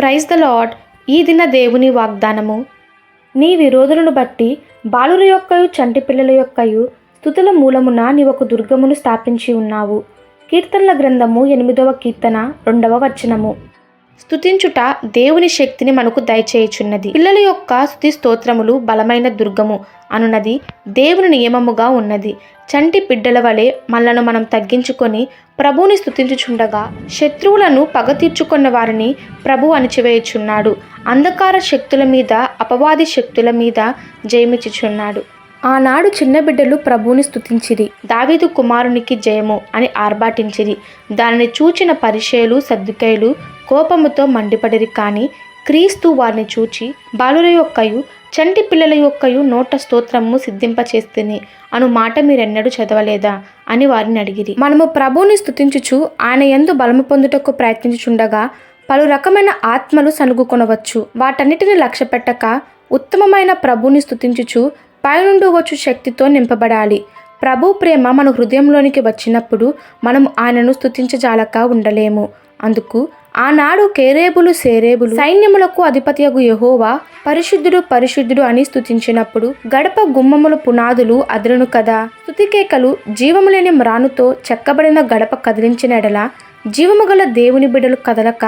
Praise the lord ఈ దిన దేవుని వాగ్దానము. నీ విరోధులను బట్టి బాలుర యొక్కయు చంటి పిల్లల యొక్కయు స్థుతుల మూలమున నీ ఒక దుర్గమును స్థాపించి ఉన్నావు. కీర్తనల గ్రంథము ఎనిమిదవ కీర్తన రెండవ వచనము. స్థుతించుట దేవుని శక్తిని మనకు దయచేయుచున్నది. పిల్లల యొక్క స్థుతి స్తోత్రములు బలమైన దుర్గము అనున్నది దేవుని నియమముగా ఉన్నది. చంటి బిడ్డల వలె మనలను మనం తగ్గించుకొని ప్రభువుని స్థుతించుచుండగా శత్రువులను పగ తీర్చుకున్న వారిని ప్రభు అణిచివేయుచున్నాడు. అంధకార శక్తుల మీద అపవాది శక్తుల మీద జయమిచ్చుచున్నాడు. ఆనాడు చిన్న బిడ్డలు ప్రభువుని స్థుతించిరి దావీదు కుమారునికి జయము అని ఆర్భాటించిరి. దానిని చూచిన పరిచయలు సర్దుకైలు కోపముతో మండిపడిరి కానీ క్రీస్తు వారిని చూచి బాలుల యొక్కయు చంటి పిల్లల యొక్కయు నోట స్తోత్రము సిద్ధింపచేస్తుంది అను మాట మీరెన్నడూ చదవలేదా? అని వారిని అడిగిరి. మనము ప్రభువుని స్థుతించుచు ఆయన ఎందు బలము పొందుటకు ప్రయత్నించుచుండగా పలు రకమైన ఆత్మలు సనుగుకొనవచ్చు. వాటన్నిటిని లక్ష్య పెట్టక ఉత్తమమైన ప్రభువుని స్థుతించుచు పైనుండి వచ్చు శక్తితో నింపబడాలి. ప్రభు ప్రేమ మన హృదయంలోనికి వచ్చినప్పుడు మనం ఆయనను స్థుతించజాలక ఉండలేము. అందుకు ఆనాడు కేరేబులు సేరేబులు సైన్యములకు అధిపతియగు యహోవా పరిశుద్ధుడు పరిశుద్ధుడు అని స్థుతించినప్పుడు గడప గుమ్మముల పునాదులు అదరును కదా. స్తుతికేకలు జీవము లేని మ్రానుతో చెక్కబడిన గడప కదిలించిన ఎడల జీవము గల దేవుని బిడలు కదలక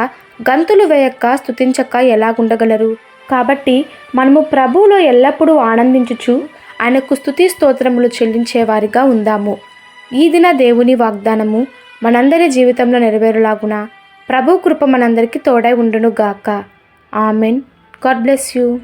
గంతులు వేయక స్థుతించక ఎలాగుండగలరు? కాబట్టి మనము ప్రభువులో ఎల్లప్పుడూ ఆనందించుచు ఆయనకు స్థుతి స్తోత్రములు చెల్లించేవారిగా ఉందాము. ఈ దిన దేవుని వాగ్దానము మనందరి జీవితంలో నెరవేరులాగున? ప్రభు కృప మనందరికీ తోడై ఉండును గాక ఆమెన్. God bless you.